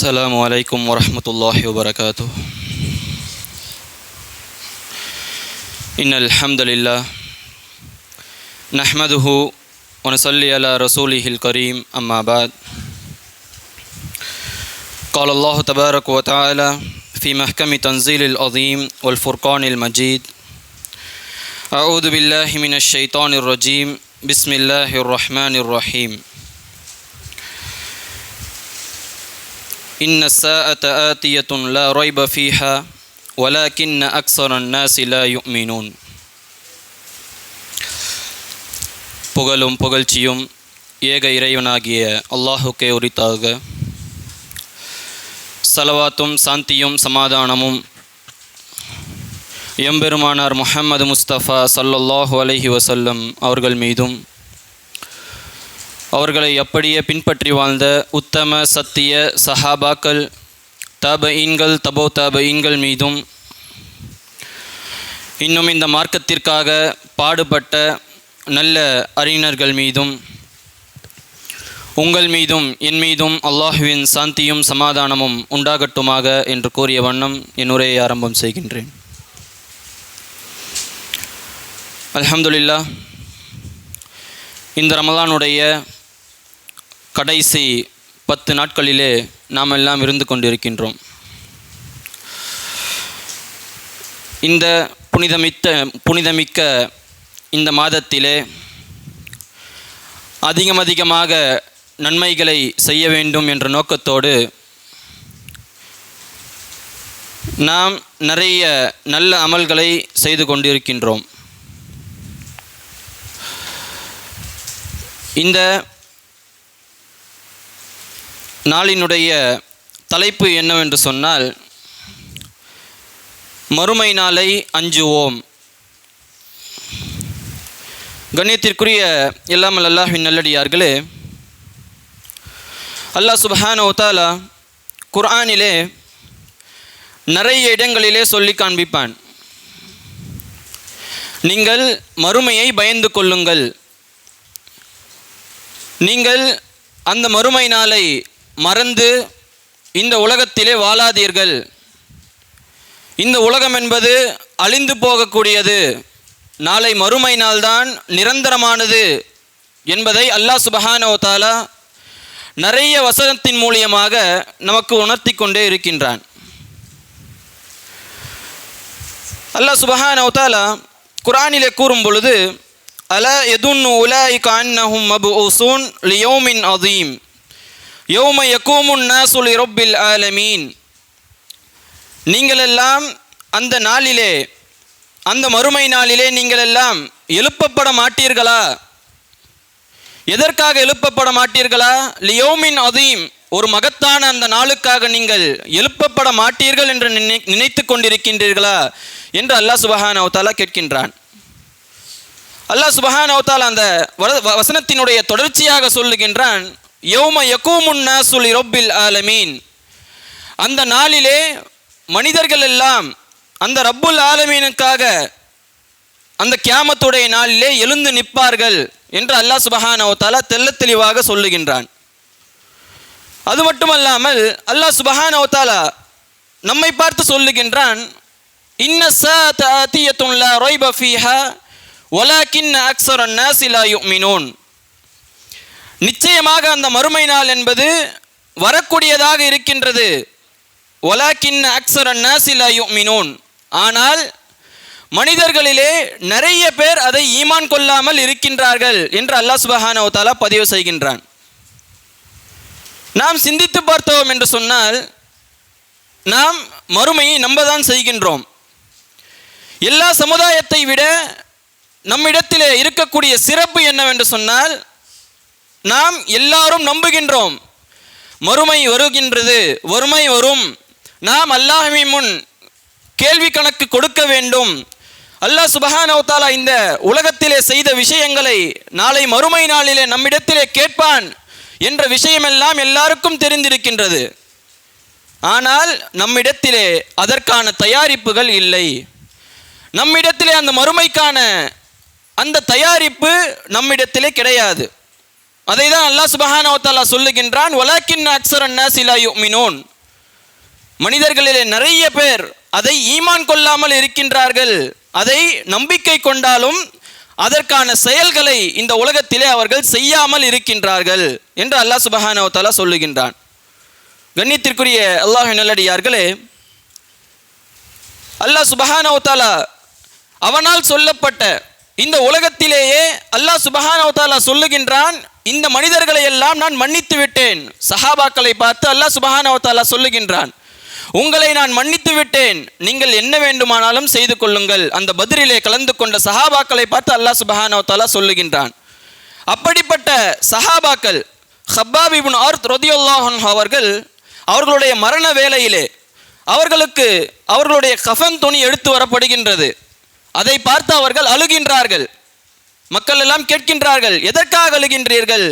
السلام عليكم ورحمة الله وبركاته. إن الحمد لله نحمده ونصلي على رسوله الكريم أما بعد. قال الله تبارك وتعالى في محكم تنزيل العظيم والفرقان المجيد أعوذ بالله من الشيطان الرجيم بسم الله الرحمن الرحيم. إن الساعة آتية لا ريب فيها ولكن أكثر الناس لا يؤمنون புகழும் புகழ்ச்சியும் ஏக இறைவனாகிய அல்லாஹுக்கே உரித்தாக சலவாத்தும் சாந்தியும் சமாதானமும் எம்பெருமானார் முஹம்மது முஸ்தபா சல்லல்லாஹு அலைஹி வசல்லம் அவர்கள் மீதும் அவர்களை அப்படியே பின்பற்றி வாழ்ந்த உத்தம சத்திய சஹாபாக்கள் தபஈன்கள் தபோ தபஈன்கள் மீதும் இன்னும் இந்த மார்க்கத்திற்காக பாடுபட்ட நல்ல அறிஞர்கள் மீதும் உங்கள் மீதும் என் மீதும் அல்லாஹுவின் சாந்தியும் சமாதானமும் உண்டாகட்டுமாக என்று கூறிய வண்ணம் என் உரையை ஆரம்பம் செய்கின்றேன். அலமதுல்லா இந்த ரமலானுடைய கடைசி பத்து நாட்களிலே நாம் எல்லாம் இருந்து கொண்டிருக்கின்றோம். இந்த புனிதமித்த புனிதமிக்க இந்த மாதத்திலே அதிகம் அதிகமாக நன்மைகளை செய்ய வேண்டும் என்ற நோக்கத்தோடு நாம் நிறைய நல்ல அமல்களை செய்து கொண்டிருக்கின்றோம். இந்த நாளினுடைய தலைப்பு என்னவென்று சொன்னால் மறுமை நாளை அஞ்சுவோம். கண்ணியத்திற்குரிய இல்லாமல் அல்லாஹின் நல்லடியார்களே அல்லாஹ் சுபஹான ஒத்தாலா குர்ஆனிலே நிறைய இடங்களிலே சொல்லி காண்பிப்பான். நீங்கள் மறுமையை பயந்து கொள்ளுங்கள். நீங்கள் அந்த மறுமை நாளை மறந்து இந்த உலகத்திலே வாழாதீர்கள். இந்த உலகம் என்பது அழிந்து போகக்கூடியது. நாளை மறுமை நாள்தான் நிரந்தரமானது என்பதை அல்லாஹ் சுபஹானோ தாலா நிறைய வசனத்தின் மூலியமாக நமக்கு உணர்த்தி கொண்டே இருக்கின்றான். அல்லாஹ் சுபஹானோ தாலா குரானிலே கூறும் பொழுது அல எதுன்னு உலாய் கான்னஹும் மபு உசூன் லியோமின் அதீம் யோம யக்கூமுன் நாசுல் இரப்பில் ஆலமீன். நீங்களெல்லாம் அந்த நாளிலே அந்த மறுமை நாளிலே நீங்களெல்லாம் எழுப்பப்பட மாட்டீர்களா? எதற்காக எழுப்பப்பட மாட்டீர்களா? லியோமின் அதீம் ஒரு மகத்தான அந்த நாளுக்காக நீங்கள் எழுப்பப்பட மாட்டீர்கள் என்று நினை நினைத்து கொண்டிருக்கின்றீர்களா? என்று அல்லாஹ் சுபஹான் அவத்தாலா கேட்கின்றான். அல்லாஹ் சுபஹான் அவத்தாலா அந்த வசனத்தினுடைய தொடர்ச்சியாக சொல்லுகின்றான் யௌம யக்கூமுன் நாசுலி ரொப்பில் ஆலமீன். அந்த நாளிலே மனிதர்கள் எல்லாம் அந்த ரப்புல் ஆலமீனுக்காக அந்த கியாமத்துடைய நாளிலே எழுந்து நிற்பார்கள் என்று அல்லாஹ் சுபஹானவத்தாலா தெல்ல தெளிவாக சொல்லுகின்றான். அது மட்டுமல்லாமல் அல்லாஹ் சுபஹானவத்தாலா நம்மை பார்த்து சொல்லுகின்றான் இன்ன சாத்தியத்துன் ரொய்பஃபீஹா ஒலாக்கின் ஃபீஹா வலாக்கின் அக்ஸர் அன்னாஸ் லா நிச்சயமாக அந்த மறுமை நாள் என்பது வரக்கூடியதாக இருக்கின்றது. ஒலாக்கின் அக்ஸர் அன்னாசிலா யுமினூன். ஆனால் மனிதர்களிலே நிறைய பேர் அதை ஈமான் கொள்ளாமல் இருக்கின்றார்கள் என்று அல்லாஹ் சுபஹானவத்தாலா பதிவு செய்கின்றான். நாம் சிந்தித்து பார்த்தோம் என்று சொன்னால் நாம் மறுமையை நம்பதான் செய்கின்றோம். எல்லா சமுதாயத்தை விட நம்மிடத்திலே இருக்கக்கூடிய சிறப்பு என்னவென்று சொன்னால் நாம் எல்லாரும் நம்புகின்றோம். மறுமை வருகின்றது வறுமை வரும். நாம் அல்லாஹமி முன் கேள்வி கணக்கு கொடுக்க வேண்டும். அல்லாஹ் சுபஹானவத்தாலா இந்த உலகத்திலே செய்த விஷயங்களை நாளை மறுமை நாளிலே நம்மிடத்திலே கேட்பான் என்ற விஷயமெல்லாம் எல்லாருக்கும் தெரிந்திருக்கின்றது. ஆனால் நம்மிடத்திலே அதற்கான தயாரிப்புகள் இல்லை. நம்மிடத்திலே அந்த மறுமைக்கான அந்த தயாரிப்பு நம்மிடத்திலே கிடையாது. அதை தான் அல்லாஹ் சுபஹானவத்தாலா சொல்லுகின்றான் ஒலாக்கின் அக்சர் சிலா யுமினோன். மனிதர்களிலே நிறைய பேர் அதை ஈமான் கொள்ளாமல் இருக்கின்றார்கள். அதை நம்பிக்கை கொண்டாலும் அதற்கான செயல்களை இந்த உலகத்திலே அவர்கள் செய்யாமல் இருக்கின்றார்கள் என்று அல்லாஹ் சுபஹானவத்தாலா சொல்லுகின்றான். கண்ணியத்திற்குரிய அல்லாஹ் நல்லடியார்களே அல்லாஹ் சுபஹானவத்தாலா அவனால் சொல்லப்பட்ட இந்த உலகத்திலேயே அல்லாஹ் சுபஹானவத்தாலா சொல்லுகின்றான் இந்த மனிதர்களை எல்லாம் நான் மன்னித்து விட்டேன். சஹாபாக்களை பார்த்து அல்லாஹ் சுபஹானவத்தாலா சொல்லுகின்றான் உங்களை நான் மன்னித்து விட்டேன். நீங்கள் என்ன வேண்டுமானாலும் செய்து கொள்ளுங்கள். அந்த பதிரிலே கலந்து கொண்ட சஹாபாக்களை பார்த்து அல்லாஹ் சுபஹானவத்தாலா சொல்லுகின்றான். அப்படிப்பட்ட சஹாபாக்கள் ஹப்பாப் இப்னு ஆர்த் ரொதியுல்லாஹன் அவர்கள் அவர்களுடைய மரண வேளையிலே அவர்களுக்கு அவர்களுடைய கஃபன் துணி எடுத்து வரப்படுகின்றது. அதை பார்த்து அவர்கள் அழுகின்றார்கள். மக்கள் எல்லாம் கேட்கின்றார்கள் எதற்காக அழுகின்றீர்கள்?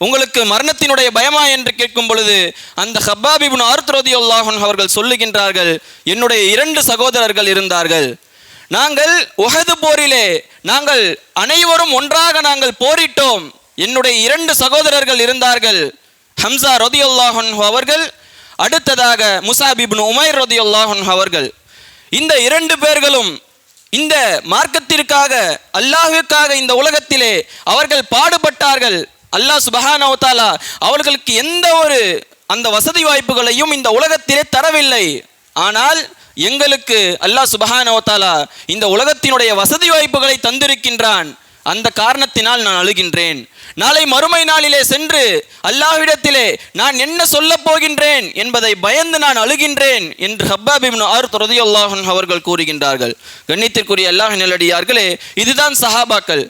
உங்களுக்கு மரணத்தினுடைய பயமா? என்று கேட்கும் பொழுது அந்த ஹப்பாபிபுன் ஆர்த்ரோதி அல்லாஹன் அவர்கள் சொல்லுகின்றார்கள் என்னுடைய இரண்டு சகோதரர்கள் இருந்தார்கள். நாங்கள் உஹது போரிலே நாங்கள் அனைவரும் ஒன்றாக நாங்கள் போரிட்டோம். என்னுடைய இரண்டு சகோதரர்கள் இருந்தார்கள். ஹம்சா ரதியுல்லாஹன் அவர்கள் அடுத்ததாக முசாபிபின் உமைர் ரொதி அல்லாஹன் அவர்கள். இந்த இரண்டு பேர்களும் இந்த மார்க்கத்திற்காக அல்லாஹுக்காக இந்த உலகத்திலே அவர்கள் பாடுபட்டார்கள். அல்லாஹ் சுபஹானவத்தாலா அவர்களுக்கு எந்த ஒரு அந்த வசதி வாய்ப்புகளையும் இந்த உலகத்திலே தரவில்லை. ஆனால் எங்களுக்கு அல்லாஹ் சுபஹானவத்தாலா இந்த உலகத்தினுடைய வசதி வாய்ப்புகளை தந்திருக்கின்றான். அந்த காரணத்தினால் நான் அழுகின்றேன். நாளை மறுமை நாளிலே சென்று அல்லாஹ்விடத்திலே நான் என்ன சொல்லப் போகின்றேன் என்பதை பயந்து நான் அழுகின்றேன் என்று ஹப்பாப் ஆர் துரதி அல்லாஹன் அவர்கள் கூறுகின்றார்கள். கண்ணியத்திற்குரிய அல்லாஹ் நிலடியார்களே இதுதான் சஹாபாக்கள்.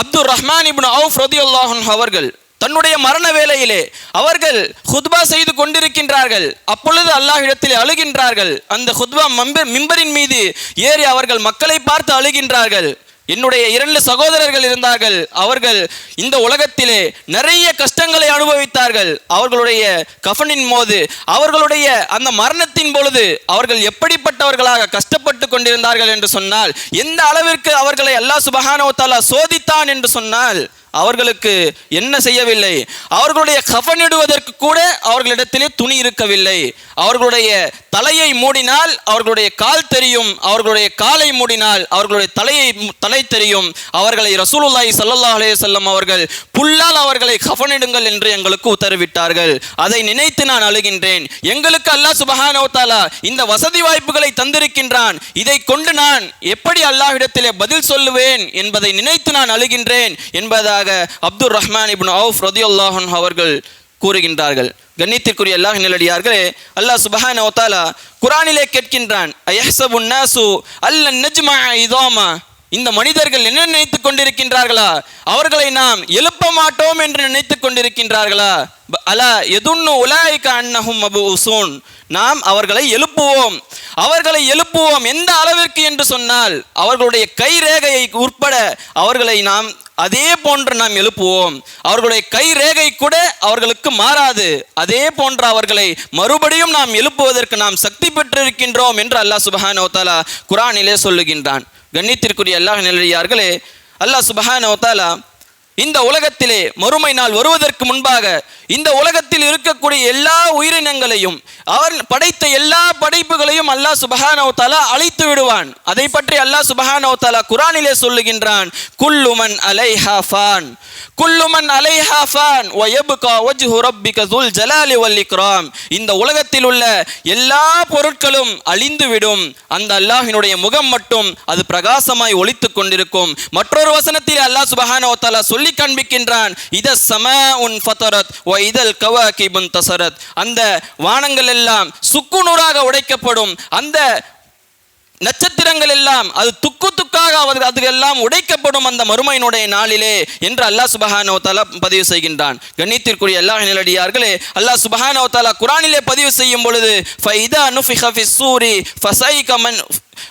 அப்துல் ரஹ்மான் இப்னு அவுஃப் ரதி அல்லாஹன் அவர்கள் தன்னுடைய மரண வேளையிலே அவர்கள் ஹுத்பா செய்து கொண்டிருக்கின்றார்கள். அப்பொழுது அல்லாஹ்விடத்திலே அழுகின்றார்கள். அந்த ஹுத்பா மம்பர் மிம்பரின் மீது ஏறி அவர்கள் மக்களை பார்த்து அழுகின்றார்கள். என்னுடைய இரண்டு சகோதரர்கள் இருந்தார்கள். அவர்கள் இந்த உலகத்திலே நிறைய கஷ்டங்களை அனுபவித்தார்கள். அவர்களுடைய கஃபனின் போது அவர்களுடைய அந்த மரணத்தின் பொழுது அவர்கள் எப்படிப்பட்டவர்களாக கஷ்டப்பட்டு கொண்டிருந்தார்கள் என்று சொன்னால் எந்த அளவிற்கு அவர்களை அல்லாஹ் சுபஹானஹு வ சோதித்தான் என்று சொன்னால் அவர்களுக்கு என்ன செய்யவில்லை? அவர்களுடைய கஃபனிடுவதற்கு கூட அவர்களிடத்திலே துணி இருக்கவில்லை. அவர்களுடைய தலையை மூடினால் அவர்களுடைய கால் தெரியும். அவர்களுடைய காலை மூடினால் அவர்களுடைய தலையை தலை தெரியும். அவர்களை ரசூலுல்லாஹி ஸல்லல்லாஹு அலைஹி அவர்கள் புல்லால் அவர்களை கஃபனிடுங்கள் என்று எங்களுக்கு உத்தரவிட்டார்கள். அதை நினைத்து நான் அழுகின்றேன். எங்களுக்கு அல்லாஹ் சுபஹானஹு இந்த வசதி வாய்ப்புகளை தந்திருக்கின்றான். இதை கொண்டு நான் எப்படி அல்லாஹ்விடத்திலே பதில் சொல்லுவேன் என்பதை நினைத்து நான் அழுகின்றேன் என்பதாக அப்துர் ரஹ்மான் இப்னு அவுஃப் ரதியுல்லாஹன் அவர்கள் கூறுகின்றார்கள். கண்ணியத்திற்குரிய அல்லாஹ் நிலடியார்களே அல்லாஹ் சுபஹான வ குரானிலே கேட்கின்றான் அயஹ்சபுன் நாசு அல்லன் நஜ்மா இதாமா? இந்த மனிதர்கள் என்ன நினைத்துக் கொண்டிருக்கின்றார்களா? அவர்களை நாம் எழுப்ப மாட்டோம் என்று நினைத்துக் கொண்டிருக்கின்றார்களா? ப- அலா எதுன்னு உலாய்க்கு அன்னஹும் அபு உசூன் நாம் அவர்களை எழுப்புவோம். அவர்களை எழுப்புவோம் எந்த அளவிற்கு என்று சொன்னால் அவர்களுடைய கை ரேகையை உட்பட அவர்களை நாம் அதே போன்று நாம் எழுப்புவோம். அவர்களுடைய கை ரேகை கூட அவர்களுக்கு மாறாது. அதே போன்ற அவர்களை மறுபடியும் நாம் எழுப்புவதற்கு நாம் சக்தி பெற்றிருக்கின்றோம் என்று அல்லாஹ் சுபஹானோ தாலா குரானிலே சொல்லுகின்றான். கண்ணியத்திற்குரிய அல்லாஹ் நிலையார்களே அல்லாஹ் சுபஹானஹு வ இந்த உலகத்திலே மறுமை நாள் வருவதற்கு முன்பாக இந்த உலகத்தில் இருக்கக்கூடிய எல்லா உயிரினங்களையும் அவர் படைத்த எல்லா படைப்புகளையும் அல்லாஹ் சுபஹானஹு தஆலா அழித்து விடுவான். அதை பற்றி அல்லாஹ் சுபஹானஹு தாலா குரானிலே சொல்லுகின்றான் குல்லுமன் அலைஹா ஃபான். குல்லுமன் அலைஹா ஃபான். வ யப்கா வஜ்ஹு ரப்பிக ذுல் ஜலாலி வல் இக்ராம். இந்த உலகத்தில் உள்ள எல்லா பொருட்களும் அழிந்து விடும். அந்த அல்லாஹினுடைய முகம் மட்டும் அது பிரகாசமாய் ஒளித்துக் கொண்டிருக்கும். மற்றொரு வசனத்தில் அல்லாஹ் சுபஹானஹு தாலா தஆலா சொல்லி காண்பிக்கின்றான். இத சம சமாஉன் ஃபதரத் வ இதல் கவாகிபுன் தசரத். அந்த வானங்கள் எல்லாம் சுக்குநூறாக உடைக்கப்படும். அந்த நட்சத்திரங்கள் எல்லாம் அது துக்கு துக்காக அது அதுக்கெல்லாம் உடைக்கப்படும் அந்த மறுமையினுடைய நாளிலே என்று அல்லாஹ் சுபஹானஹு தஆலா பதிவு செய்கின்றான். கண்ணியத்திற்குரிய அல்லாஹ் நிலடியார்களே அல்லாஹ் சுபஹானஹு தஆலா குர்ஆனிலே பதிவு செய்யும் பொழுது ஃபைதா நுஃபிஹ ஹஃபி சூரி ஃபசை கமன்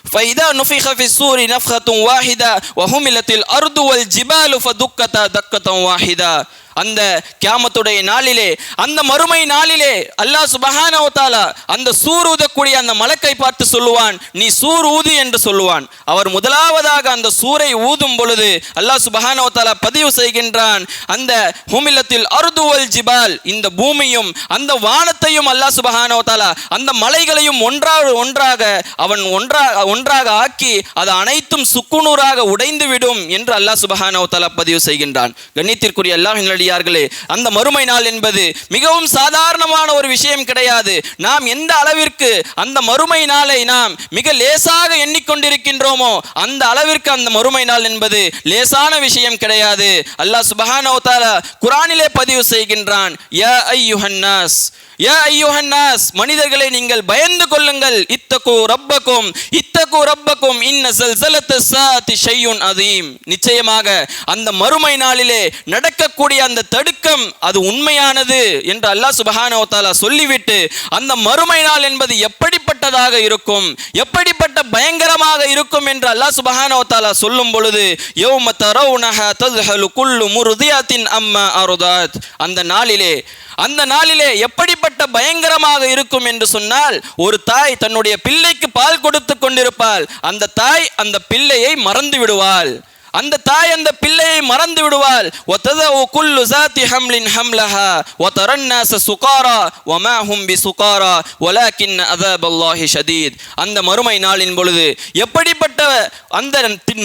فإذا نفخ في الصور نفخة واحدة وهملت الأرض والجبال فدكتا دكة واحدة அந்த கியாமத்துடைய நாளிலே அந்த மறுமை நாளிலே அல்லாஹ் சுபஹானஹு தஆலா அந்த சூர் ஊதக்கூடிய அந்த மலக்கை பார்த்து சொல்லுவான் நீ சூர் ஊது என்று சொல்லுவான் அவர் முதலாவதாக அந்த சூரை ஊதும் பொழுது அல்லாஹ் சுபஹானஹு தஆலா பதிவு செய்கின்றான் அந்த ஹுமிலத்தில் அர்துவல் ஜிபால் இந்த பூமியும் அந்த வானத்தையும் அல்லாஹ் சுபஹானஹு தஆலா அந்த மலைகளையும் ஒன்றாக ஒன்றாக அவன் ஒன்றாக ஒன்றாக ஆக்கி அது அனைத்தும் சுக்குநூறாக உடைந்துவிடும் என்று அல்லாஹ் சுபஹானஹு தலா பதிவு செய்கின்றான். கண்ணியத்திற்குரிய அல்லாஹ் நல்லடியார்களே அந்த மறுமை நாள் என்பது மிகவும் சாதாரணமான ஒரு விஷயம் கிடையாது. நாம் எந்த அளவிற்கு அந்த மறுமை நாளை நாம் மிக லேசாக எண்ணிக்கொண்டிருக்கின்றோமோ அந்த அளவிற்கு அந்த மறுமை நாள் என்பது லேசான விஷயம் கிடையாது. அல்லாஹ் சுபஹானஹு தாலா குரானிலே பதிவு செய்கின்றான் யா ஐயுஹன்னாஸ் யா ஐயுஹன்னாஸ் மனிதர்களை நீங்கள் பயந்து கொள்ளுங்கள் இத்தகு ரப்பக்கும் இத்தகு ரப்பக்கும் இன்ன ஜல்சலத்து சாத்தி ஷையுன் அதீம். நிச்சயமாக அந்த மறுமை நாளிலே நடக்கக்கூடிய அந்த தடுக்கம் அது உண்மையானது என்று அல்லாஹ் சுபஹானஹு சொல்லிவிட்டு அந்த மறுமை நாள் என்பது எப்படிப்பட்டதாக இருக்கும் எப்படிப்பட்ட பயங்கரமாக இருக்கும் என்று அல்லாஹ் சுபஹானஹு சொல்லும் பொழுது யௌம தரவுனஹ தஸ்ஹலு குல்லு முருதியாத்தின் அம்மா அருதாத். அந்த நாளிலே அந்த நாளிலே எப்படிப்பட்ட பயங்கரமாக இருக்கும் என்று சொன்னால் ஒரு தாய் தன்னுடைய பிள்ளைக்கு பால் கொடுத்து கொண்டிருப்பாள். அந்த தாய் அந்த பிள்ளையை மறந்து விடுவாள். அந்த தாய் அந்த பிள்ளையை மறந்து விடுவாள். ஒத்ததவு குல்லு ஜாதி ஹம்லின் ஹம்லஹா. ஒத்தரன்னாச சுகாரா. ஒமா ஹும்பி சுகாரா. ஒலாக்கின் அதபல்லாஹி ஷதீத். அந்த மறுமை நாளின் பொழுது எப்படிப்பட்ட அந்த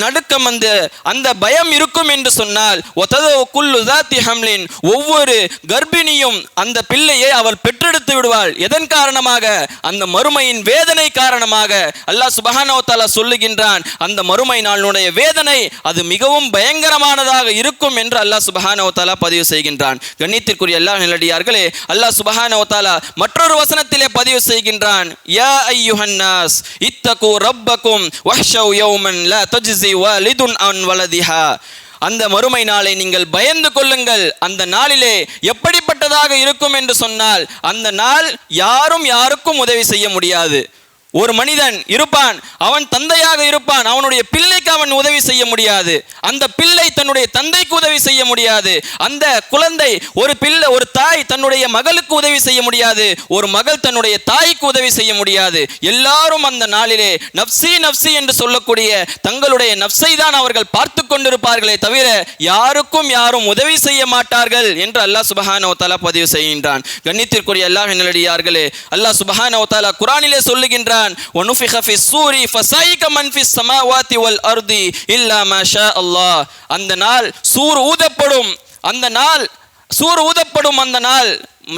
நடுக்கம் அந்த அந்த பயம் இருக்கும் என்று சொன்னால் ஒத்ததவு குல்லு ஜாதி ஹம்லின் ஒவ்வொரு கர்ப்பிணியும் அந்த பிள்ளையை அவள் பெற்றெடுத்து விடுவாள். எதன் காரணமாக? அந்த மறுமையின் வேதனை காரணமாக. அல்லாஹ் சுபஹானோ சுபஹானவத்தாலா சொல்லுகின்றான் அந்த மறுமை நாளினுடைய வேதனை அது மிகவும் பயங்கரமானதாக இருக்கும் என்று அல்லாஹ் சுபஹானவத்தாலா பதிவு செய்கின்றான். கண்ணியத்திற்குரிய எல்லா நிலடியார்களே அல்லாஹ் சுபஹானவத்தாலா மற்றொரு வசனத்திலே பதிவு செய்கின்றான். யா ஐயுஹன்னாஸ் இத்தகு ரப்பக்கும் வஹ்ஷவ் யௌமன் லா தஜ்ஸி வாலிதுன் அன் வலதிஹா. அந்த மறுமை நாளை நீங்கள் பயந்து கொள்ளுங்கள். அந்த நாளிலே எப்படிப்பட்டதாக இருக்கும் என்று சொன்னால் அந்த நாள் யாரும் யாருக்கும் உதவி செய்ய முடியாது. ஒரு மனிதன் இருப்பான் அவன் தந்தையாக இருப்பான் அவனுடைய பிள்ளைக்கு அவன் உதவி செய்ய முடியாது. அந்த பிள்ளை தன்னுடைய தந்தைக்கு உதவி செய்ய முடியாது. அந்த குழந்தை ஒரு பிள்ளை ஒரு தாய் தன்னுடைய மகளுக்கு உதவி செய்ய முடியாது. ஒரு மகள் தன்னுடைய தாய்க்கு உதவி செய்ய முடியாது. எல்லாரும் அந்த நாளிலே நப்சி நப்சி என்று சொல்லக்கூடிய தங்களுடைய நப்சை தான் அவர்கள் பார்த்து கொண்டிருப்பார்களே தவிர யாருக்கும் யாரும் உதவி செய்ய மாட்டார்கள் என்று அல்லாஹ் சுபஹானோ தாலா பதிவு செய்கின்றான். கண்ணித்திற்குரிய அல்லாஹ் நிலடியார்களே அல்லாஹ் சுபஹானஹு குரானிலே சொல்லுகின்றார் சொல்லுகின்றான் وَنُفِخَ فِي الصُّورِ فَصَعِقَ مَنْ فِي السَّمَاوَاتِ وَالْأَرْضِ إِلَّا مَا شَاءَ اللَّهُ அந்த நாள் சூர் ஊதப்படும் அந்த நாள் சூர் ஊதப்படும் அந்த நாள்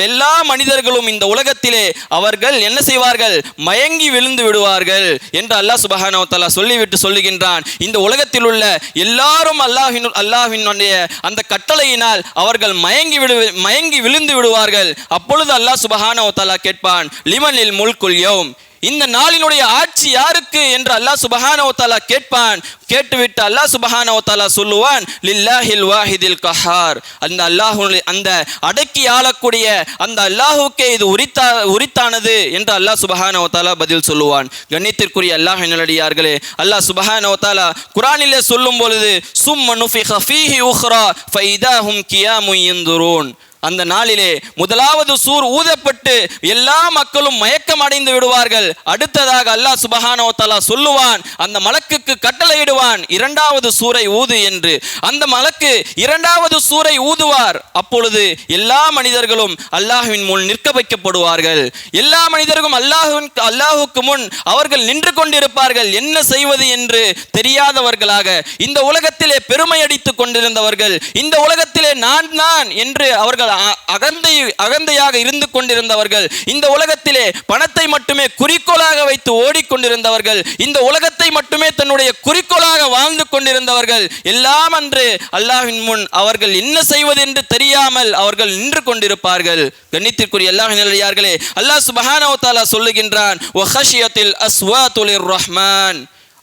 எல்லா மனிதர்களும் இந்த உலகத்திலே அவர்கள் என்ன செய்வார்கள் மயங்கி விழுந்து விடுவார்கள் என்று அல்லாஹ் சுபஹானஹு தஆலா சொல்லிவிட்டு சொல்லுகின்றான் இந்த உலகத்தில் உள்ள எல்லாரும் அல்லாஹின் அல்லாஹ்வினுடைய அந்த கட்டளையினால் அவர்கள் மயங்கி விடு மயங்கி விழுந்து விடுவார்கள் அப்பொழுது அல்லாஹ் சுபஹானஹு தஆலா கேட்பான் லிமனில் முல்குல் யௌம் இந்த நாளினுடைய ஆட்சி யாருக்கு என்று அல்லாஹ் சுபஹானவத்தாலா கேட்பான். கேட்டுவிட்டு அல்லாஹ் சுபஹானவத்தாலா சொல்லுவான் லில்லாஹில் வாஹிதில் கஹார். அந்த அல்லாஹு அந்த அடக்கி ஆளக்கூடிய அந்த அல்லாஹுக்கே இது உரித்தா உரித்தானது என்று அல்லாஹ் சுபஹானவத்தாலா பதில் சொல்லுவான். கண்ணியத்திற்குரிய அல்லாஹ் நல்லடியார்களே அல்லாஹ் சுபஹானவத்தாலா குரானிலே சொல்லும் பொழுது சும் நுஃபிக ஹஃபீஹி உஹ்ரா ஃபைதாஹும் கியாமு யன்துரூன் அந்த நாளிலே முதலாவது சூர் ஊதப்பட்டு எல்லா மக்களும் மயக்கம் அடைந்து விடுவார்கள். அடுத்ததாக அல்லாஹ் சுபஹானோ தலா சொல்லுவான் அந்த மலக்குக்கு கட்டளையிடுவான் இரண்டாவது சூரை ஊது என்று. அந்த மலக்கு இரண்டாவது சூரை ஊதுவார். அப்பொழுது எல்லா மனிதர்களும் அல்லாஹுவின் முன் நிற்க வைக்கப்படுவார்கள். எல்லா மனிதர்களும் அல்லாஹுவின் அல்லாஹுக்கு முன் அவர்கள் நின்று கொண்டிருப்பார்கள். என்ன செய்வது என்று தெரியாதவர்களாக இந்த உலகத்திலே பெருமை அடித்துக் கொண்டிருந்தவர்கள் இந்த உலகத்திலே நான் தான் என்று அவர்கள் அகந்தை அகந்தையாக இருந்து கொண்டிருந்தவர்கள் இந்த உலகத்திலே பணத்தை மட்டுமே குறிக்கோளாக வைத்து ஓடிக்கொண்டிருந்தவர்கள் இந்த உலகத்தை மட்டுமே தன்னுடைய குறிக்கோளாக வாழ்ந்து கொண்டிருந்தவர்கள் எல்லாம் அன்று அல்லாஹின் முன் அவர்கள் என்ன செய்வது என்று தெரியாமல் அவர்கள் நின்று கொண்டிருப்பார்கள். கண்ணித்திற்குரிய அல்லாஹ் நிலையார்களே அல்லாஹ் சுபஹானவத்தாலா தஆலா சொல்லுகின்றான் அஸ்வா அஸ்வாத்துலிர் ரஹ்மான்.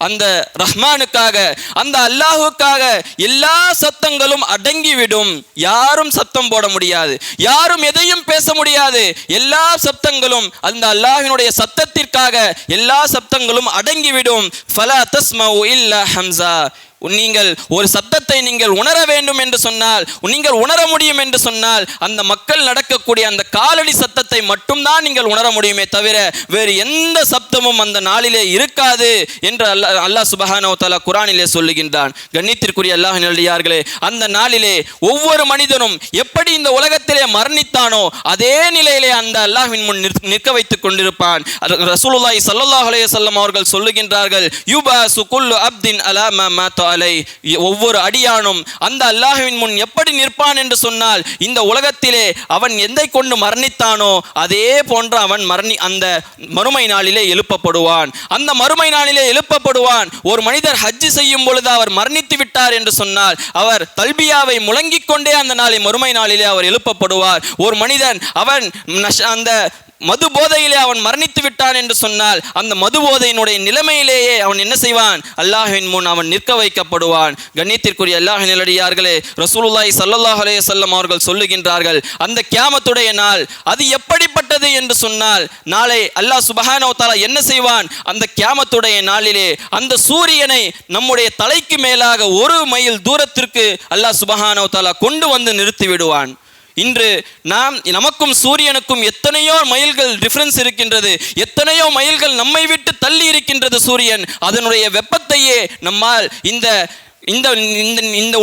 அந்த ரஹ்மானுக்காக அந்த அல்லாஹுக்காக எல்லா சத்தங்களும் அடங்கிவிடும். யாரும் சத்தம் போட முடியாது. யாரும் எதையும் பேச முடியாது. எல்லா சப்தங்களும் அந்த அல்லாஹினுடைய சத்தத்திற்காக எல்லா சப்தங்களும் அடங்கிவிடும். ஃபலா தஸ்மவு இல்லா ஹம்சா. நீங்கள் ஒரு சத்தத்தை நீங்கள் உணர வேண்டும் என்று சொன்னால் நீங்கள் உணர முடியும் என்று சொன்னால் அந்த மக்கள் நடக்கக்கூடிய அந்த காலடி சத்தத்தை மட்டும்தான் நீங்கள் உணர முடியுமே தவிர வேறு எந்த சப்தமும் அந்த நாளிலே இருக்காது என்று அல்லாஹ் அல்லாஹ் சுபஹானோ தலா குரானிலே சொல்லுகின்றான். கண்ணியத்திற்குரிய அல்லாஹ் நல்லியார்களே அந்த நாளிலே ஒவ்வொரு மனிதனும் எப்படி இந்த உலகத்திலே மரணித்தானோ அதே நிலையிலே அந்த அல்லாஹின் முன் நிற்க- நிற்க வைத்துக் கொண்டிருப்பான். அது ரசூலுல்லாஹி ஸல்லல்லாஹு அலைஹி வஸல்லம் அவர்கள் சொல்லுகின்றார்கள் யுபாசு குல்லு அப்தின் அலா மா அலை ஒவ்வொரு அடியானும் அந்த அல்லாஹுவின் முன் எப்படி நிற்பான் என்று சொன்னால் இந்த உலகத்திலே அவன் எந்தை கொண்டு மரணித்தானோ அதே போன்று அவன் மரணி அந்த மறுமை நாளிலே எழுப்பப்படுவான். அந்த மறுமை நாளிலே எழுப்பப்படுவான். ஒரு மனிதர் ஹஜ்ஜு செய்யும் பொழுது அவர் மரணித்து விட்டார் என்று சொன்னால் அவர் தல்பியாவை முழங்கிக் கொண்டே அந்த நாளை மறுமை நாளிலே அவர் எழுப்பப்படுவார். ஒரு மனிதன் அவன் நஷ- அந்த மது போதையிலே அவன் மரணித்து விட்டான் என்று சொன்னால் அந்த மது போதையினுடைய நிலைமையிலேயே அவன் என்ன செய்வான்? அல்லாஹின் முன் அவன் நிற்க வைக்கப்படுவான். கண்ணியத்திற்குரிய அல்லாஹ் நிலடியார்களே ரசூலுல்லாய் சல்லாஹ் அலே சொல்லம் அவர்கள் சொல்லுகின்றார்கள் அந்த கியாமத்துடைய நாள் அது எப்படிப்பட்டது என்று சொன்னால் நாளை அல்லாஹ் சுபஹானோ தாலா என்ன செய்வான்? அந்த கியாமத்துடைய நாளிலே அந்த சூரியனை நம்முடைய தலைக்கு மேலாக ஒரு மைல் தூரத்திற்கு அல்லாஹ் சுபஹானோ தாலா கொண்டு வந்து நிறுத்தி விடுவான். இன்று நாம் நமக்கும் சூரியனுக்கும் எத்தனையோ மைல்கள் டிஃபரன்ஸ் இருக்கின்றது. எத்தனையோ மைல்கள் நம்மை விட்டு தள்ளி இருக்கின்றது சூரியன். அதனுடைய வெப்பத்தையே நம்மால் இந்த இந்த இந்த இந்த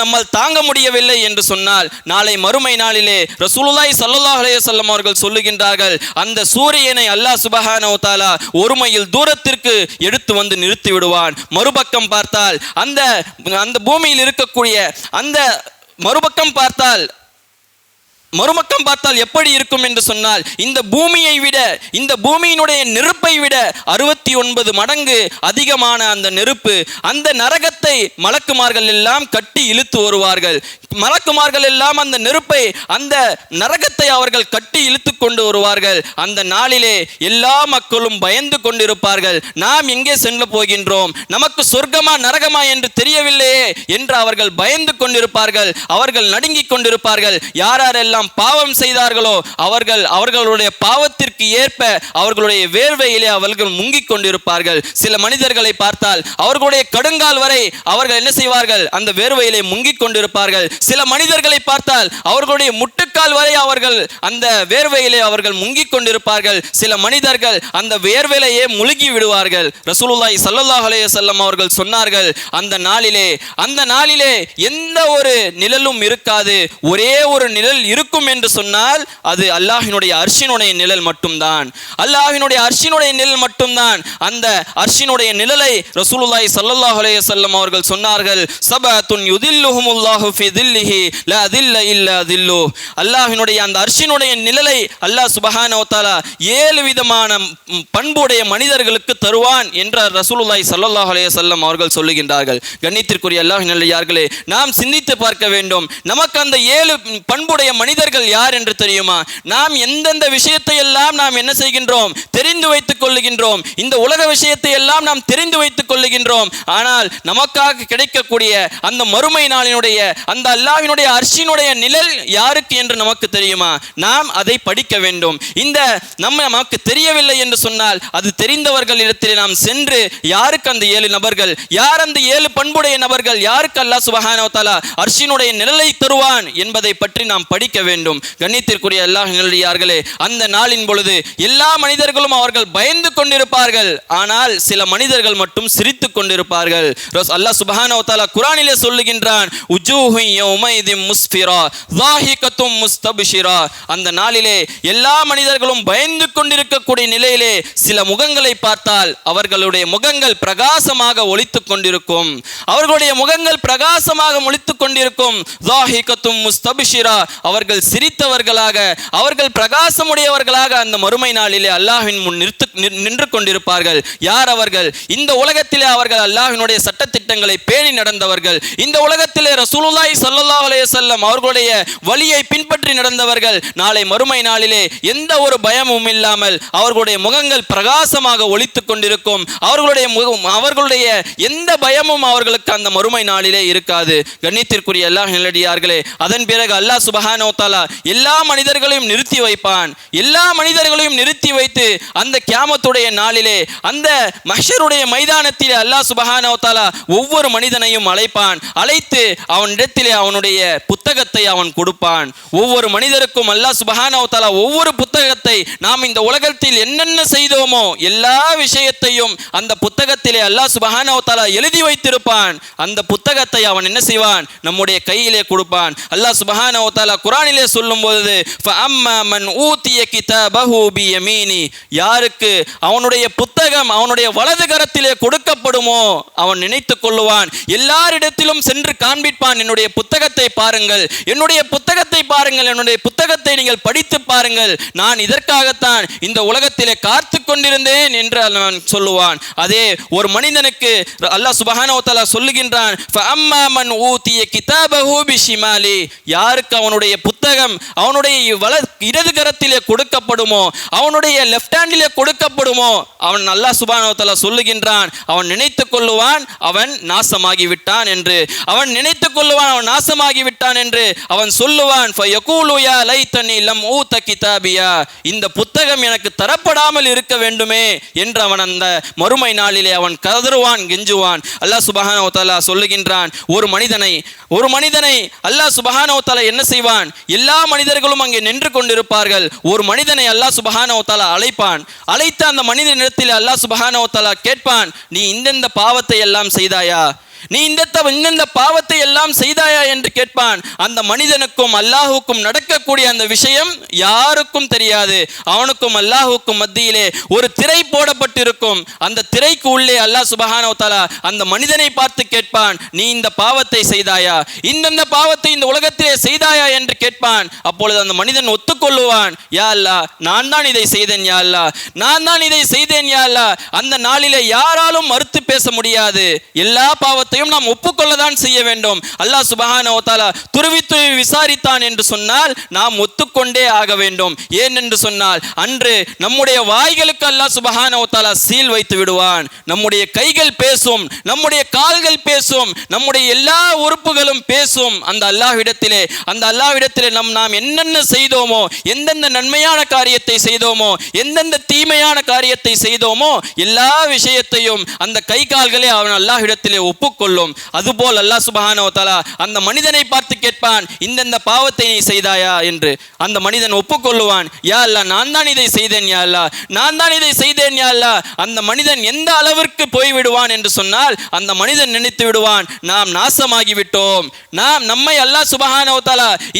நம்மால் தாங்க முடியவில்லை என்று சொன்னால் நாளை மறுமை நாளிலே ரசூலுல்லாய் ஸல்லல்லாஹு அலைஹி அவர்கள் சொல்லுகின்றார்கள் அந்த சூரியனை அல்லாஹ் சுபஹானோ தாலா ஒரு மைல் தூரத்திற்கு எடுத்து வந்து நிறுத்தி விடுவான். மறுபக்கம் பார்த்தால் அந்த அந்த பூமியில் இருக்கக்கூடிய அந்த மறுபக்கம் பார்த்தால் மறுமக்கம் பார்த்தால் எப்படி இருக்கும் என்று சொன்னால் இந்த பூமியை விட இந்த பூமியினுடைய நெருப்பை விட அறுபத்தி ஒன்பது மடங்கு அதிகமான அந்த நெருப்பு அந்த நரகத்தை மலக்குமார்கள் எல்லாம் கட்டி இழுத்து வருவார்கள். மலக்குமார்கள் எல்லாம் அந்த நெருப்பை அந்த நரகத்தை அவர்கள் கட்டி இழுத்து கொண்டு வருவார்கள். அந்த நாளிலே எல்லா மக்களும் பயந்து கொண்டிருப்பார்கள். நாம் எங்கே சென்று போகின்றோம்? நமக்கு சொர்க்கமா நரகமா என்று தெரியவில்லையே என்று அவர்கள் பயந்து கொண்டிருப்பார்கள். அவர்கள் நடுங்கிக் கொண்டிருப்பார்கள். யாரெல்லாம் யாரெல்லாம் பாவம் செய்தார்களோ அவர்கள் அவர்களுடைய பாவத்திற்கு ஏற்ப அவர்களுடைய வேர்வையிலே அவர்கள் முங்கிக் கொண்டிருப்பார்கள். சில மனிதர்களை பார்த்தால் அவர்களுடைய கடுங்கால் வரை அவர்கள் என்ன செய்வார்கள்? அந்த வேர்வையிலே முங்கிக் கொண்டிருப்பார்கள். சில மனிதர்களை பார்த்தால் அவர்களுடைய முட்டுக்கால் வரை அவர்கள் அந்த வேர்வையிலே அவர்கள் முங்கிக் கொண்டிருப்பார்கள். சில மனிதர்கள் அந்த வேர்வையிலேயே முழுகி விடுவார்கள். ரசூலுல்லாய் ஸல்லல்லாஹு அலைஹி அவர்கள் சொன்னார்கள் அந்த நாளிலே அந்த நாளிலே எந்த ஒரு நிழலும் இருக்காது. ஒரே ஒரு நிழல் இருக்கும் இருக்கும் என்று சொன்னால் அது அல்லாஹினுடைய அர்ஷினுடைய நிழல் மட்டும்தான். அல்லாஹினுடைய அர்ஷினுடைய நிழல் மட்டும்தான். அந்த அர்ஷினுடைய நிழலை ரசூலுல்லாய் சல்லாஹ் அலைஹி வஸல்லம் அவர்கள் சொன்னார்கள் சபத்துன் யுதில்லுஹுமுல்லாஹு ஃபி தில்லிஹி லா தில்ல இல்லா தில்லு. அல்லாஹினுடைய அந்த அர்ஷினுடைய நிழலை அல்லாஹ் சுபஹானவத்தாலா ஏழு விதமான பண்புடைய மனிதர்களுக்கு தருவான் என்ற ரசூலுல்லாய் சல்லாஹ் அலைஹி வஸல்லம் அவர்கள் சொல்லுகின்றார்கள். கண்ணியத்திற்குரிய அல்லாஹ் நல்லடியார்களே நாம் சிந்தித்து பார்க்க வேண்டும். நமக்கு அந்த ஏழு பண்புடைய மனித மனிதர்கள் யார் என்று தெரியுமா? நாம் எந்தெந்த விஷயத்தை எல்லாம் நாம் என்ன செய்கின்றோம்? தெரிந்து வைத்துக் கொள்ளுகின்றோம். இந்த உலக விஷயத்தை எல்லாம் நாம் தெரிந்து வைத்துக் கொள்ளுகின்றோம். ஆனால் நமக்காக கிடைக்கக்கூடிய அந்த மறுமை நாளினுடைய அந்த அல்லாவினுடைய அர்ஷினுடைய நிழல் யாருக்கு என்று நமக்கு தெரியுமா? நாம் அதை படிக்க வேண்டும். இந்த நம்ம நமக்கு தெரியவில்லை என்று சொன்னால் அது தெரிந்தவர்கள் இடத்தில் நாம் சென்று யாருக்கு அந்த ஏழு நபர்கள் யார் அந்த ஏழு பண்புடைய நபர்கள் யாருக்கு அல்லாஹ் சுபஹானஹு தாலா அர்ஷினுடைய நிழலை தருவான் என்பதை பற்றி நாம் படிக்க வேண்டும். கண்ணியத்திற்குரிய அல்லாஹ் அந்த நாளின் பொழுது எல்லா மனிதர்களும் அவர்கள் பயந்து கொண்டிருப்பார்கள். ஆனால் சில மனிதர்கள் மட்டும் சிரித்துக் கொண்டிருப்பார்கள். ரஸ்- அல்லாஹ் சுபஹானஹு வ சொல்லுகின்றான் முஸ்ஃபிரா முஸ்தபிஷிரா. அந்த நாளிலே எல்லா மனிதர்களும் பயந்து கொண்டிருக்கக்கூடிய நிலையிலே சில முகங்களை பார்த்தால் அவர்களுடைய முகங்கள் பிரகாசமாக ஒளித்துக் கொண்டிருக்கும். அவர்களுடைய முகங்கள் பிரகாசமாக ஒழித்துக் கொண்டிருக்கும். ஸாஹிகத்தும் முஸ்தபிஷிரா. அவர்கள் சிரித்தவர்களாக அவர்கள் பிரகாசமுடையவர்களாக அந்த மறுமை நாளிலே அல்லாஹின் முன் நிறுத்து நின்று கொண்டிருப்பார்கள். யார் அவர்கள்? இந்த உலகத்திலே அவர்கள் அல்லாஹினுடைய சட்டத்திட்டங்களை பேணி நடந்தவர்கள். இந்த உலகத்திலே ரசூலுல்லாய் ஸல்லல்லாஹு அலைஹி செல்லம் அவர்களுடைய வழியை பின்பற்றி நடந்தவர்கள். நாளை மறுமை நாளிலே எந்த ஒரு பயமும் இல்லாமல் அவர்களுடைய முகங்கள் பிரகாசமாக ஒழித்து கொண்டிருக்கும். அவர்களுடைய முகம் அவர்களுடைய எந்த பயமும் அவர்களுக்கு அந்த மறுமை நாளிலே இருக்காது. கண்ணியத்திற்குரிய எல்லா நிலடியார்களே அதன் பிறகு அல்லாஹ் சுபஹானோ தாலா எல்லா மனிதர்களையும் நிறுத்தி வைப்பான். எல்லா மனிதர்களையும் நிறுத்தி வைத்து அந்த கியாமத்துடைய நாளிலே அந்த மஷருடைய மைதானத்திலே அல்லாஹ் சுபஹானோ தாலா ஒவ்வொரு மனிதனையும் அழைப்பான். அழைத்து அவனிடத்திலே அவனுடைய புத்தகத்தை அவன் கொடுப்பான். ஒவ்வொரு மனிதருக்கும் அல்லாஹ் சுபஹானோ தாலா ஒவ்வொரு புத்தகத்தை நாம் இந்த உலகத்தில் என்னென்ன செய்தோமோ எல்லா விஷயத்தையும் அந்த புத்தகத்திலே அல்லாஹ் சுபஹானோ தாலா எழுதி வைத்திருப்பான். அந்த புத்தகத்தை அவன் என்ன செய்வான்? நம்முடைய கையிலே கொடுப்பான். அல்லாஹ் சுபஹானோ தாலா குரானில் சொல்லும்போது ஃபஅம்மா மன் கிதாபஹு பியமீனி. யாருக்கு? அவனுடைய புத்தகம் அவனுடைய வலது கரத்திலே கொடுக்கப்படுமோ? அவன் நினைத்து கொள்ளுவான். எல்லாரிடத்திலும் சென்று காண்பிப்பான். என்னுடைய புத்தகத்தை பாருங்கள். என்னுடைய புத்தகத்தை பாருங்கள். என்னுடைய புத்தகத்தை நீங்கள் படித்து பாருங்கள். நான் இதற்காகத்தான் இந்த உலகத்திலே காத்து கொண்டிருந்தேன் என்று அவன் சொல்லுவான். அதே ஒரு மனிதனுக்கு அல்லாஹ் சுபஹானவத்தாலா சொல்லுகின்றான் ஃபஅம்மா மன் ஊதிய கிதாபஹு யாருக்கு? அவனுடைய புத்தகம் அவனுடைய வல இடது கரத்திலே கொடுக்கப்படுமோ? அவனுடைய லெஃப்ட் ஹேண்டிலே கொடுக்கப்படுமோ? அவன் நல்லா சுபானவத்தில் சொல்லுகின்றான் அவன் நினைத்து கொள்ளுவான் அவன் நாசமாகி விட்டான் என்று. அவன் நினைத்து கொள்ளுவான் அவன் நாசமாகி விட்டான் என்று. அவன் சொல்லுவான் இந்த புத்தகம் எனக்கு தரப்படாமல் இருக்க வேண்டுமே என்று அவன் அந்த மறுமை நாளிலே அவன் கதறுவான் கெஞ்சுவான். அல்லாஹ் சுபஹானவத்தாலா சொல்லுகின்றான் ஒரு மனிதனை ஒரு மனிதனை அல்லாஹ் சுபஹானவத்தாலா என்ன செய்வான்? எல்லா மனிதர்களும் அங்கே நின்று கொண்டிருப்பார்கள். ஒரு மனிதனை அல்லாஹ் சுபஹானவத்தாலா அழைப்பான். அழைத்த அந்த மனிதனிடத்தில் அல்லாஹ் சுபஹானவத்தாலா கேட்பான் நீ இந்தந்த பாவத்தை எல்லாம் செய்தாயா? நீ இந்த இந்தந்த பாவத்தை எல்லாம் செய்தாயா? என்று கேட்பான். அந்த மனிதனுக்கும் அல்லாஹுக்கும் நடக்கக்கூடிய அந்த விஷயம் யாருக்கும் தெரியாது. அவனுக்கும் அல்லாஹுக்கும் மத்தியிலே ஒரு திரை போடப்பட்டிருக்கும். அந்த திரைக்கு உள்ளே அல்லாஹ் சுபஹானஹு அந்த மனிதனை பார்த்து கேட்பான் நீ இந்த பாவத்தை செய்தாயா? இந்தந்த பாவத்தை இந்த உலகத்திலே செய்தாயா? என்று கேட்பான். அப்பொழுது அந்த மனிதன் ஒத்துக்கொள்ளுவான் யா அல்லாஹ் நான் தான் இதை செய்தேன் யா அல்லாஹ். நான் தான் இதை செய்தேன் யா அல்லாஹ். அந்த நாளிலே யாராலும் மறுத்து பேச முடியாது. எல்லா பாவத்தையும் நாம் ஒப்புக்கொள்ளதான் செய்ய வேண்டும். அல்லாஹ் சுபஹானஹு வ துருவி துருவி விசாரித்தான் என்று சொன்னால் நாம் ஒத்துக்கொண்டே ஆக வேண்டும். ஏன் என்று சொன்னால் அன்று நம்முடைய வாய்களுக்கு அல்லாஹ் சுபஹானஹு சீல் வைத்து விடுவான். நம்முடைய கைகள் பேசும் நம்முடைய கால்கள் பேசும் நம்முடைய எல்லா உறுப்புகளும் பேசும். அந்த அல்லாஹ்விடத்திலே அந்த அல்லாஹ்விடத்திலே நம் நாம் என்னென்ன செய்தோமோ எந்தெந்த நன்மையான காரியத்தை செய்தோமோ எந்தெந்த தீமையான காரியத்தை செய்தோமோ எல்லா விஷயத்தையும் அந்த கை கால்களே அவன் அல்லாஹ்விடத்திலே ஒப்புக்கொள்ளும். அதுபோல் அல்லாஹ் சுபஹானஹு அந்த மனிதனை பார்த்து கேட்பான் இந்தந்த பாவத்தை நீ செய்தாயா? என்று அந்த மனிதன் ஒப்புக்கொள்ளுவான் யா அல்லா நான் தான் இதை செய்தேன் யா அல்லா நான் தான் இதை செய்தேன் யா அல்லா அந்த மனிதன் எந்த அளவிற்கு போய் விடுவான் என்று சொன்னால் அந்த மனிதன் நினைத்து விடுவான் நாம் நாசமாகிவிட்டோம். நாம் நம்மை அல்லா சுபஹானஹு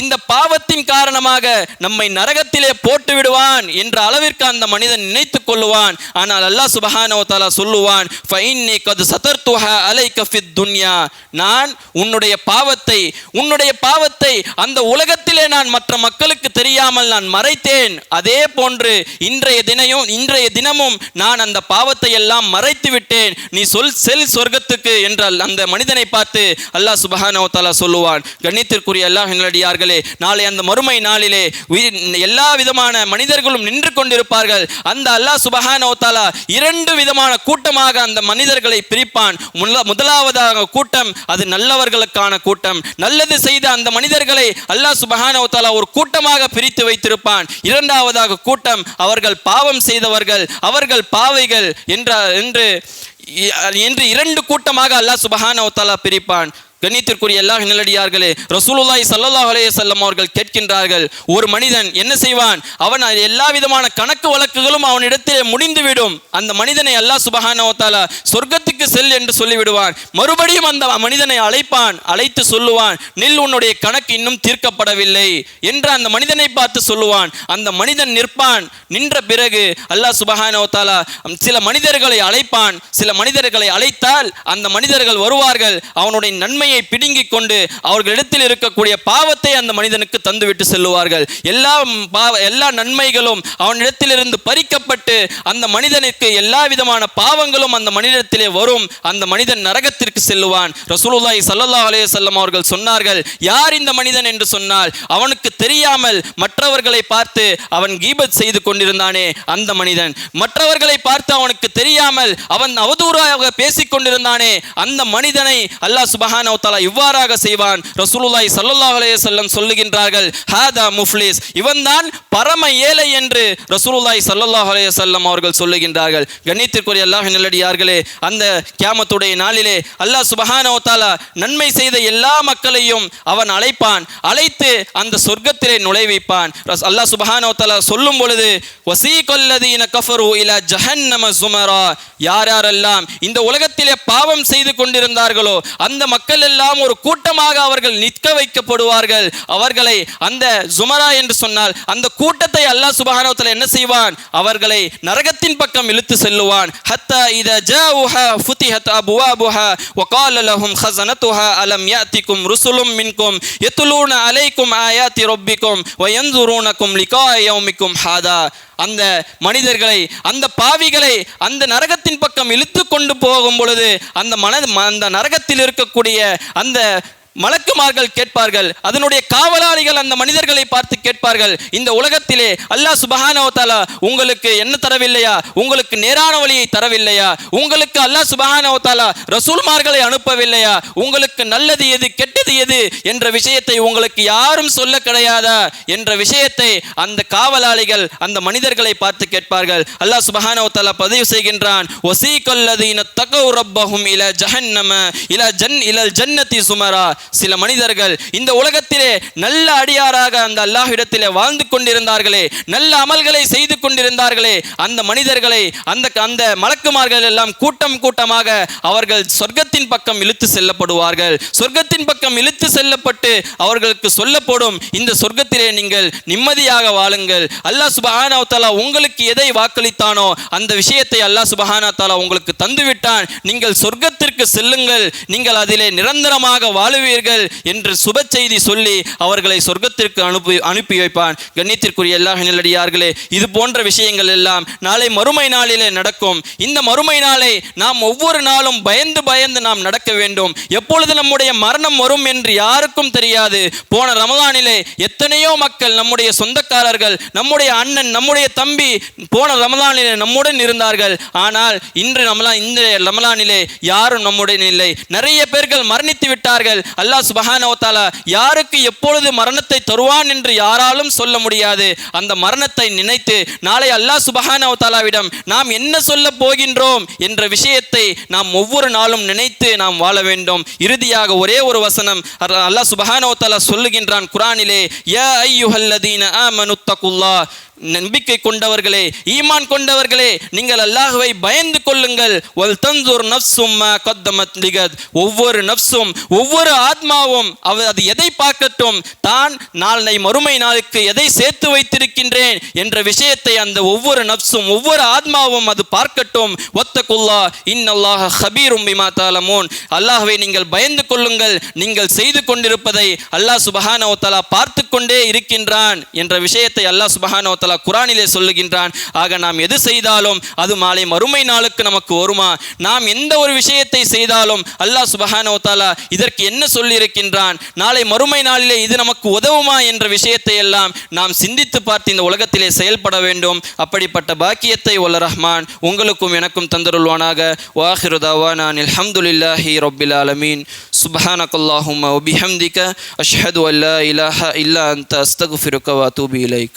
இந்த பாவத்தின் காரணமாக நம்மை நரகத்திலே போட்டு விடுவான் என்ற அளவிற்கு அந்த மனிதன் நினைத்துக் கொள்ளுவான். ஆனால் அல்லாஹ் சுபஹான சொல்லுவான் ஃபைன்னி கத் சதர்துஹா அலைக துன்யா. நான் உன்னுடைய பாவத்தை உன்னுடைய பாவத்தை அந்த உலகத்திலே நான் மற்ற மக்களுக்கு தெரியாமல் நான் மறைத்தேன். அதே போன்று இன்றைய தினையும் இன்றைய தினமும் நான் அந்த பாவத்தை எல்லாம் மறைத்து விட்டேன். நீ சொல் செல் சொர்க்கத்துக்கு என்றால் அந்த மனிதனை பார்த்து அல்லாஹ் சுபஹானவத்தாலா சொல்லுவான். கண்ணியத்திற்குரிய அல்லாஹ் நல்லடியார்களே நாளை அந்த மறுமை நாளிலே உயிர் எல்லா விதமான மனிதர்களும் நின்று கொண்டிருப்பார்கள். அந்த அல்லாஹ் சுபஹானவத்தாலா இரண்டு விதமான கூட்டமாக அந்த மனிதர்களை பிரிப்பான். முதலாவதாக கூட்டம் அது நல்லவர்களுக்கான கூட்டம். நல்லது செய்த அந்த மனிதர்களை அல்லாஹ் சுபஹானவத்தாலா ஒரு கூட்டமாக பிரித்து வைத்திருப்பான். இரண்டாவதாக கூட்டம் அவர்கள் பாவம் செய்தவர்கள் அவர்கள் பாவைகள் என்ற என்று என்று இரண்டு கூட்டமாக அல்லாஹ் சுபஹானவத்தாலா பிரிப்பான். கண்ணியத்திற்குரிய எல்லா நிலடியார்களே ரசூலுல்லாய் சல்லா அலைஹி அவர்கள் கேட்கின்றார்கள் ஒரு மனிதன் என்ன செய்வான்? அவன் எல்லா விதமான கணக்கு வழக்குகளும் அவனிடத்திலே முடிந்துவிடும். அந்த மனிதனை அல்லாஹ் சுபஹானவத்தால சொர்க்கத்துக்கு செல் என்று சொல்லிவிடுவான். மறுபடியும் அந்த மனிதனை அழைப்பான். அழைத்து சொல்லுவான் நில் உன்னுடைய கணக்கு இன்னும் தீர்க்கப்படவில்லை என்று அந்த மனிதனை பார்த்து சொல்லுவான். அந்த மனிதன் நிற்பான். நின்ற பிறகு அல்லாஹ் சுபஹானவத்தால சில மனிதர்களை அழைப்பான். சில மனிதர்களை அழைத்தால் அந்த மனிதர்கள் வருவார்கள். அவனுடைய நன்மை நன்மையை பிடுங்கிக் கொண்டு அவர்களிடத்தில் இருக்கக்கூடிய பாவத்தை அந்த மனிதனுக்கு தந்துவிட்டு செல்லுவார்கள். எல்லா பாவ எல்லா நன்மைகளும் அவனிடத்திலிருந்து பறிக்கப்பட்டு அந்த மனிதனுக்கு எல்லா விதமான பாவங்களும் அந்த மனிதத்திலே வரும். அந்த மனிதன் நரகத்திற்கு செல்லுவான். ரசூலுல்லாஹி ஸல்லல்லாஹு அலைஹி செல்லம் அவர்கள் சொன்னார்கள் யார் இந்த மனிதன்? என்று சொன்னால் அவனுக்கு தெரியாமல் மற்றவர்களை பார்த்து அவன் கீபத் செய்து கொண்டிருந்தானே அந்த மனிதன். மற்றவர்களை பார்த்து அவனுக்கு தெரியாமல் அவன் அவதூறாக பேசிக் கொண்டிருந்தானே அந்த மனிதனை அல்லாஹ் சுபஹான தஆலா இவ்வாறாக செய்வான். ரசூலுல்லாய் ஸல்லல்லாஹு அலைஹி வஸல்லம் சொல்லுகின்றார்கள் ஹாதா முஃப்லிஸ். இவன்தான் பரம ஏழை என்று ரசூலுல்லாய் ஸல்லல்லாஹு அலைஹி வஸல்லம் அவர்கள் சொல்லுகின்றார்கள். கண்ணியத்திற்குரிய அல்லாஹ் நல்லடியார்களே அந்த கியாமத்துடைய நாளிலே அல்லாஹ் சுபஹானோ தாலா நன்மை செய்த எல்லா மக்களையும் அவன் அழைப்பான். அழைத்து அந்த சொர்க்கத்திலே நுழைவிப்பான். அல்லாஹ் சுபஹானோ தாலா சொல்லும் பொழுது வசீகல்லதீன கஃபரு இலா ஜஹன்னம சுமரா. யார் யாரெல்லாம் இந்த உலகத்திலே பாவம் செய்து கொண்டிருந்தார்களோ அந்த மக்கள் போதெல்லாம் ஒரு கூட்டமாக அவர்கள் நிற்க வைக்கப்படுவார்கள். அவர்களை அந்த ஜுமரா என்று சொன்னால் அந்த கூட்டத்தை அல்லாஹ் சுபஹானவத்தில் என்ன செய்வான்? அவர்களை நரகத்தின் பக்கம் இழுத்து செல்லுவான். ஹத்தா இத ஜாவுஹா ஃபுதிஹத் அபுவாபுஹா வகால லஹும் ஹஸனத்துஹா அலம் யாத்திக்கும் ருசுலும் மின்கும் யத்துலூன அலைக்கும் ஆயாத்தி ரொப்பிக்கும் வயந்துரூனக்கும் லிகா ஹாதா. அந்த மனிதர்களை அந்த பாவிகளை அந்த நரகத்தின் பக்கம் இழுத்து கொண்டு போகும் பொழுது அந்த மன அந்த நரகத்தில் இருக்கக்கூடிய அந்த மலக்குமார்கள் கேட்பார்கள். அதனுடைய காவலாளிகள் அந்த மனிதர்களை பார்த்து கேட்பார்கள். இந்த உலகத்திலே அல்லாஹ் சுபஹானஹு உங்களுக்கு என்ன தரவில்லையா? உங்களுக்கு நேரான வழியை தரவில்லையா? உங்களுக்கு அல்லாஹ் சுபஹானஹு ரசூல்மார்களை அனுப்பவில்லையா? உங்களுக்கு நல்லது எது கெட்டது எது என்ற விஷயத்தை உங்களுக்கு யாரும் சொல்ல கிடையாதா? என்ற விஷயத்தை அந்த காவலாளிகள் அந்த மனிதர்களை பார்த்து கேட்பார்கள். அல்லாஹ் சுபஹானஹு பதிவு செய்கின்றான். ஒசீக்கல்லதீன தகவு ரப்பஹும் இல ஜஹன்னம இல ஜன் இலல் ஜன்னதி சுமரா. சில மனிதர்கள் இந்த உலகத்திலே நல்ல அடியாராக அந்த அல்லாஹ்விடத்திலே வாழ்ந்து கொண்டிருந்தார்களே நல்ல அமல்களை செய்து கொண்டிருந்தார்களே அந்த மனிதர்களை அந்த அந்த மலக்குமார்கள் எல்லாம் கூட்டம் கூட்டமாக அவர்கள் சொர்க்கத்தின் பக்கம் இழுத்து செல்லப்படுவார்கள். சொர்க்கத்தின் பக்கம் இழுத்து செல்லப்பட்டு அவர்களுக்கு சொல்லப்படும் இந்த சொர்க்கத்திலே நீங்கள் நிம்மதியாக வாழுங்கள். அல்லாஹ் சுபஹானா தாலா உங்களுக்கு எதை வாக்களித்தானோ அந்த விஷயத்தை அல்லாஹ் சுபஹானா தாலா உங்களுக்கு தந்துவிட்டான். நீங்கள் சொர்க்கத்திற்கு செல்லுங்கள். நீங்கள் அதிலே நிரந்தரமாக வாழுவீர்கள். என்று சுப செய்தி சொல்லி அவர்களை சொர்க்கத்திற்கு அனுப்பி அனுப்பி வைப்பான். கண்ணியத்திற்குரிய எல்லா நிலடியார்களே இது போன்ற விஷயங்கள் எல்லாம் நாளை மறுமை நாளிலே நடக்கும். இந்த மறுமை நாளை நாம் ஒவ்வொரு நாளும் பயந்து பயந்து நாம் நடக்க வேண்டும். எப்பொழுது நம்முடைய மரணம் வரும் என்று யாருக்கும் தெரியாது. போன ரமலானிலே எத்தனையோ மக்கள் நம்முடைய சொந்தக்காரர்கள் நம்முடைய அண்ணன் நம்முடைய தம்பி போன ரமதானிலே நம்முடன் இருந்தார்கள். ஆனால் இன்று ரமலான் இந்த ரமலானிலே யாரும் நம்முடன் இல்லை. நிறைய பேர்கள் மரணித்து விட்டார்கள். அல்லாஹ் சுபஹானவத்தாலா யாருக்கு எப்பொழுது மரணத்தை தருவான் என்று யாராலும் சொல்ல முடியாது அந்த மரணத்தை நினைத்து நாளை அல்லாஹ் சுபஹானவத்தாலாவிடம் நாம் என்ன சொல்ல போகின்றோம் என்ற விஷயத்தை நாம் ஒவ்வொரு நாளும் நினைத்து நாம் வாழ வேண்டும். இறுதியாக ஒரே ஒரு வசனம் அல்லாஹ் சுபஹானவத்தாலா சொல்லுகின்றான் குரானிலே யா ஐயுஹல்லதீன ஆமனுத்தகுல்லா நம்பிக்கை கொண்டவர்களே ஈமான் கொண்டவர்களே நீங்கள் அல்லாஹுவை பயந்து கொள்ளுங்கள். வல் நஃப்ஸும் கத்தமத் ஒவ்வொரு நஃப்ஸும் ஒவ்வொரு ஆத்மாவும் அது எதை பார்க்கட்டும் தான் நாளை மறுமை நாளுக்கு எதை சேர்த்து வைத்திருக்கின்றேன் என்ற விஷயத்தை அந்த ஒவ்வொரு நப்சும் ஒவ்வொரு ஆத்மாவும் அது பார்க்கட்டும். ஒத்தகுல்லா இன்னல்லாஹ ஹபீரும் பிமா தாலமூன். நீங்கள் பயந்து கொள்ளுங்கள் நீங்கள் செய்து கொண்டிருப்பதை அல்லாஹ் சுபஹான வ பார்த்து கொண்டே இருக்கின்றான் என்ற விஷயத்தை அல்லாஹ் சுபஹானஹு குரானிலே சொல்லுகின்றான். ஆக நாம் எது செய்தாலும் அது மாலை மறுமை நாளுக்கு நமக்கு வருமா? நாம் எந்த ஒரு விஷயத்தை செய்தாலும் அல்லாஹ் சுபஹானஹு இதற்கு என்ன சொல்லியிருக்கின்றான். நாளை மறுமை நாளிலே இது நமக்கு உதவுமா என்ற விஷயத்தை எல்லாம் நாம் சிந்தித்து பார்த்து இந்த உலகத்திலே செயல்பட வேண்டும். அப்படிப்பட்ட பாக்கியத்தை வல்ல ரஹ்மான் உங்களுக்கும் எனக்கும் தந்தருள்வானாக. வாஹிரு தவானான் அல்ஹம்துலில்லாஹி ரொபில் ஆலமீன். சுப்ஹானக்கல்லாஹும்ம வபிஹம்திக. அஷ்ஹது அல்லா இலாஹ இல்லா அன்த. தூபி வ இலைக்.